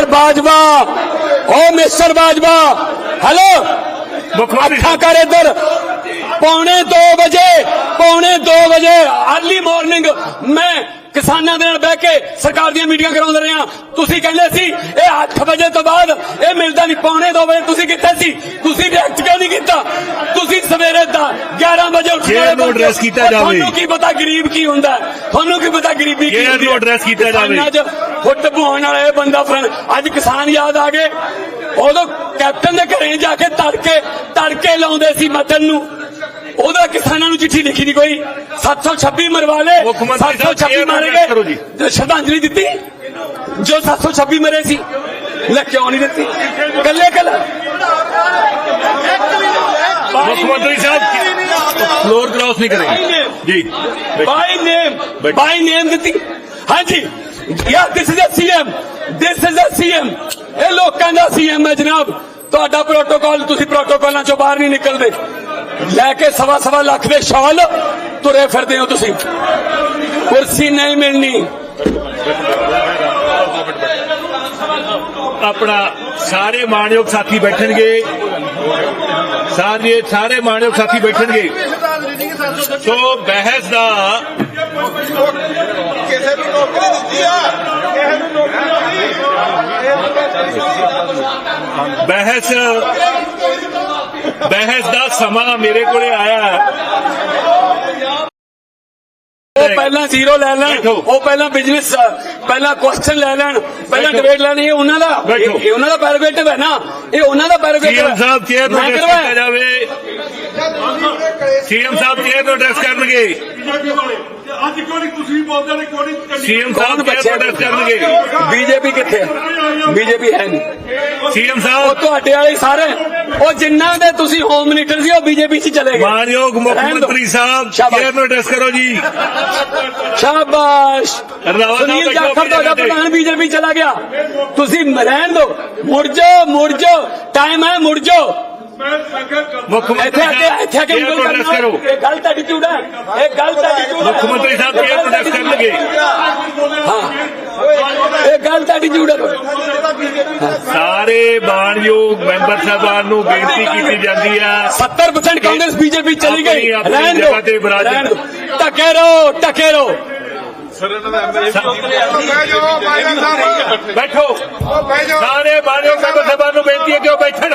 Mister Bajwa ਓ mister Bajwa hello ਮੁੱਖ ਮੰਤਰੀ ਅੱਖਾਂ ਕਰ ਇੱਧਰ ਪੌਣੇ 2 ਵਜੇ ਪੌਣੇ 2 ਵਜੇ ਅਰਲੀ ਮਾਰਨਿੰਗ ਮੈਂ ਕਿਸਾਨਾਂ ਦੇ ਨਾਲ ਬਹਿ ਕੇ ਸਰਕਾਰ ਦੀਆਂ ਮੀਟਿੰਗਾਂ ਕਰਾਉਂਦੇ ਰਿਹਾ ਤੁਸੀਂ ਕਹਿੰਦੇ ਸੀ ਇਹ 8 ਵਜੇ ਤੋਂ ਬਾਅਦ ਇਹ ਮਿਲਦਾ ਨਹੀਂ ਪੌਣੇ 2 ਵਜੇ ਤੁਸੀਂ ਕਿੱਥੇ ਸੀ ਤੁਸੀਂ ਰਿਐਕਟ ਕਿਉਂ ਨਹੀਂ ਕੀਤਾ ਤੁਸੀਂ ਸਵੇਰੇ ਦਾ 11 ਵਜੇ ਉੱਠ Chair ਨੂੰ address ਕੀਤਾ ਜਾਵੇ। ਤੁਹਾਨੂੰ ਕੀ ਪਤਾ ਗਰੀਬ ਕੀ ਹੁੰਦਾ ਹੈ? ਤੁਹਾਨੂੰ ਕੀ ਪਤਾ ਗਰੀਬੀ ਕੀ Chair ਹੁੰਦੀ ਨੂੰ ਹੈ? address ਕੀਤਾ ਜਾਵੇ। ਫੁੱਟ ਪਵਾਉਣ ਵਾਲਾ ਇਹ ਬੰਦਾ ਫਰਨ ਅੱਜ ਕਿਸਾਨ ਯਾਦ ਆ ਗਏ। ਉਦੋਂ ਕੈਪਟਨ ਦੇ ਘਰੇ ਜਾ ਕੇ ਤੜਕੇ ਤੜਕੇ ਲਾਉਂਦੇ ਸੀ ਮਤਨ ਨੂੰ। ਉਹਦਾ ਕਿਸਾਨਾਂ ਨੂੰ ਚਿੱਠੀ ਲਿਖੀ ਨਹੀਂ ਕੋਈ। 726 ਮਰਵਾ ਸਾਹਿਬ, 726 chair ਨੂੰ ਮਾਰੇ। ਗਏ ਸ਼ਰਧਾਂਜਲੀ ਦਿੱਤੀ ਜੋ 726 ਮਰੇ ਸੀ ਲੈ ਕਿਉਂ ਨਹੀਂ ਦਿੱਤੀ? ਕੱਲੇ ਕੱਲੇ। ਮੁੱਖ ਮੰਤਰੀ ਸਾਹਿਬ ਫਲੋਰ ਕ੍ਰਾਸ ਨਹੀਂ ਕਰੇਗੇ। ਜੀ। ਬਾਈ ਨੇਮ। ਬਾਈ ਨੇਮ ਦਿੱਤੀ। ਹਾਂਜੀ। Yeah this is a CM this is a CM ਇਹ ਲੋਕਾਂ ਦਾ ਸੀਐਮ ਹੈ ਜਨਾਬ। ਤੁਹਾਡਾ ਪ੍ਰੋਟੋਕਾਲ ਤੁਸੀਂ ਪ੍ਰੋਟੋਕਾਲਾਂ ਚੋਂ ਬਾਹਰ ਨਹੀਂ ਨਿਕਲਦੇ। ਲੈ ਕੇ ਸਵਾ ਸਵਾ ਲੱਖ ਦੇ ਸ਼ਾਲ ਤੁਰੇ ਫਿਰਦੇ ਹੋ ਤੁਸੀਂ। ਕੁਰਸੀ ਨਹੀਂ ਮਿਲਣੀ। ਆਪਣਾ ਸਾਰੇ ਮਾਣਯੋਗ ਸਾਥੀ ਬੈਠਣਗੇ। ਸਾਰੇ ਸਾਰੇ ਮਾਣਯੋਗ ਸਾਥੀ ਬੈਠਣਗੇ। ਸੋ ਬਹਿਸ ਦਾ ਨੌਕਰੀ ਦਿੱਤੀ ਆ ਕਿਸੇ ਨੂੰ ਨੌਕਰੀ ਬਹਿਸ ਬਹਿਸ ਦਾ ਸਮਾਂ ਮੇਰੇ ਕੋਲੇ ਆਇਆ ਹੈ। ਉਹ ਪਹਿਲਾਂ ਜ਼ੀਰੋ ਲੈ ਲੈਣ। ਉਹ ਪਹਿਲਾਂ ਬਿਜ਼ਨਸ ਪਹਿਲਾਂ ਕੁਐਸਚਨ ਲੈ ਲੈਣ ਪਹਿਲਾਂ। ਡਿਬੇਟ ਲੈਣੀ ਇਹ ਉਹਨਾਂ ਦਾ। ਇਹ ਉਹਨਾਂ ਦਾ ਪੈਰੋਗੇਟਿਵ ਹੈ ਨਾ ਇਹ ਉਹਨਾਂ ਦਾ ਪੈਰੋਗੇਟਿਵ ਸੀਐਮ ਸਾਹਿਬ ਚੇਅਰ ਨੂੰ ਜਾਵੇ ਸੀਐਮ ਸਾਹਿਬ ਚੇਅਰ ਨੂੰ ਐਡਰੈਸ ਕਰਨਗੇ? ਅੱਜ ਕਿਉਂ ਨਹੀਂ ਤੁਸੀਂ ਬੋਲਦੇ ਨੇ ਕਿਉਂ ਨਹੀਂ ਸੀਐਮ ਸਾਹਿਬ ਬੱਚੇ ਨੂੰ ਐਡਰੈਸ ਕਰਨਗੇ? ਬੀਜੇਪੀ ਕਿੱਥੇ ਹੈ ਬੀਜੇਪੀ ਹੈ ਨਹੀਂ। ਸੀਐਮ ਉਹ ਸਾਹਿਬ ਤੁਹਾਡੇ ਵਾਲੇ ਸਾਰੇ ਉਹ ਜਿੰਨਾ ਦੇ ਤੁਸੀਂ ਹੋਮ ਮਿਨਿਸਟਰ ਸੀ ਉਹ ਬੀਜੇਪੀ 'ਚ ਚਲੇ ਗਏ। ਮਾਨਯੋਗ ਮੁੱਖ। ਮੰਤਰੀ ਸਾਹਿਬ। ਚੇਅਰ ਨੂੰ ਐਡਰੈਸ ਕਰੋ ਜੀ? ਸ਼ਾਬਾਸ਼। ਸੁਨੀਲ ਜਾਖੜ ਤੁਹਾਡਾ ਤੇ। ਪ੍ਰਧਾਨ ਬੀਜੇਪੀ ਚਲਾ ਗਿਆ। ਤੁਸੀਂ ਰਹਿਣ ਦਿਓ ਮੁੜ ਜਾਓ ਮੁੜ ਜਾਓ। ਟਾਈਮ ਹੈ ਮੁੜ ਜਾਓ। ਮੁੱਖ ਮੰਤਰੀ ਇੱਥੇ ਆ ਕੇ ਇੱਥੇ ਆ ਕੇ ਉਂਗਲ ਕਰੋ। ਇਹ ਗਲਤ ਐਟੀਟਿਊਡ ਹੈ। ਇਹ ਗਲਤ ਐਟੀਟਿਊਡ ਹੈ। ਮੁੱਖ ਮੰਤਰੀ ਸਾਹਿਬ ਨੂੰ ਐਡਰੈਸ ਕਰਨਗੇ। ਹਾਂ। ਇਹ ਗਲਤ ਐਟੀਟਿਊਡ ਹੈ। ਸਾਰੇ ਮਾਨਯੋਗ ਮੈਂਬਰ ਸਾਹਿਬਾਨ ਨੂੰ ਬੇਨਤੀ ਕੀਤੀ ਜਾਂਦੀ ਹੈ 70% ਕਾਂਗਰਸ ਬੀਜੇਪੀ ਚਲੀ ਗਈ। ਰਹਿਣ ਦਿਓ। ਟਕੇ ਰਹੋ ਟਕੇ ਰਹੋ। ਬੈਠੋ। ਸਾਰੇ ਮਾਨਯੋਗ ਮੈਂਬਰ ਸਾਹਿਬਾਨ ਨੂੰ ਬੇਨਤੀ ਹੈ ਕਿ ਉਹ ਬੈਠਣ।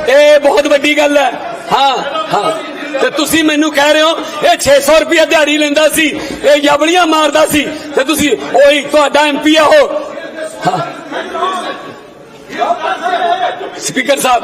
ਇਹ ਬਹੁਤ ਵੱਡੀ ਗੱਲ ਹੈ। ਹਾਂ ਹਾਂ। ਤੇ ਤੁਸੀਂ ਮੈਨੂੰ ਕਹਿ ਰਹੇ ਹੋ, ਇਹ 600 ਰੁਪਏ ਦਿਹਾੜੀ ਲੈਂਦਾ ਸੀ, ਇਹ ਜਬੜੀਆਂ ਮਾਰਦਾ ਸੀ, ਤੇ ਤੁਸੀਂ ਉਹੀ ਤੁਹਾਡਾ ਐਮਪੀ ਆ ਉਹ। ਸਪੀਕਰ ਸਾਹਿਬ